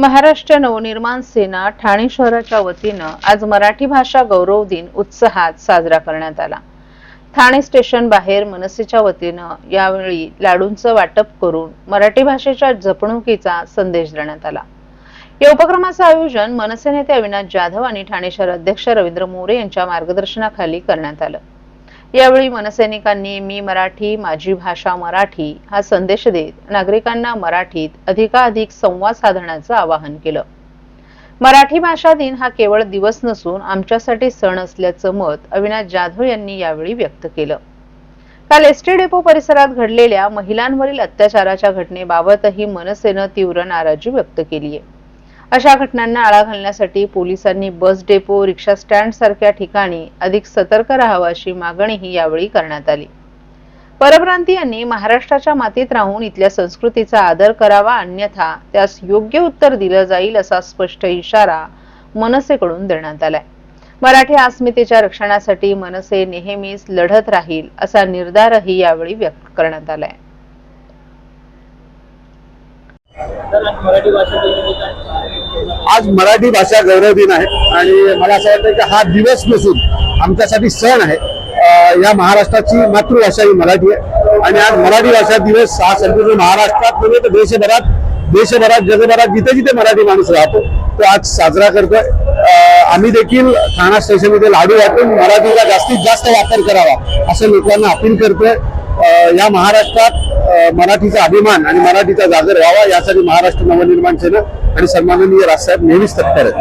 महाराष्ट्र नवनिर्माण सेना ठाणे शहराच्या वतीनं आज मराठी भाषा गौरव दिन उत्साहात साजरा करण्यात आला. ठाणे स्टेशन बाहेर मनसेच्या वतीनं यावेळी लाडूंचं वाटप करून मराठी भाषेच्या जपणुकीचा संदेश देण्यात आला. या उपक्रमाचं आयोजन मनसे नेते अविनाश जाधव आणि ठाणे शहर अध्यक्ष रवींद्र मोरे यांच्या मार्गदर्शनाखाली करण्यात आलं. यावेळी मनसैनिकांनी मी मराठी माझी भाषा मराठी हा संदेश देत नागरिकांना मराठीत अधिकाधिक संवाद साधण्याचं आवाहन केलं. मराठी भाषा दिन हा केवळ दिवस नसून आमच्यासाठी सण असल्याचं मत अविनाश जाधव यांनी यावेळी व्यक्त केलं. काल एसटी डेपो परिसरात घडलेल्या महिलांवरील अत्याचाराच्या घटनेबाबतही मनसेनं तीव्र नाराजी व्यक्त केली आहे अशा घटनांना आळा घालण्यासाठी पोलिसांनी बस डेपो रिक्षा स्टँड सारख्या ठिकाणी अधिक सतर्क राहावं अशी मागणीही यावेळी करण्यात आली. परप्रांतीयांनी महाराष्ट्राच्या मातीत राहून इथल्या संस्कृतीचा आदर करावा अन्यथा त्यास योग्य उत्तर दिलं जाईल असा स्पष्ट इशारा मनसेकडून देण्यात आलाय. मराठी अस्मितेच्या रक्षणासाठी मनसे नेहमीच लढत राहील असा निर्धारही यावेळी व्यक्त करण्यात आलाय. आज मराठी भाषा गौरव दिन आहे आणि मला असं वाटतं की हा दिवस नसून आमच्यासाठी सण आहे. या महाराष्ट्राची मातृभाषा ही मराठी आहे. आणि आज मराठी भाषा दिवस हा संपूर्ण महाराष्ट्रात नव्हे तर देशभरात देशभरात जगभरात जिथे जिथे मराठी माणूस राहतो तो आज साजरा करतोय. आम्ही देखील ठाणा स्टेशनमध्ये लाडू वाटून मराठीचा जास्तीत जास्त वापर करावा असं लोकांना अपील करतोय. या महाराष्ट्रात मराठीचा अभिमान आणि मराठीचा जागर व्हावा यासाठी महाराष्ट्र नवनिर्माण सेना आणि सन्माननीय राजसाहेब नेहमीच तत्पर आहेत.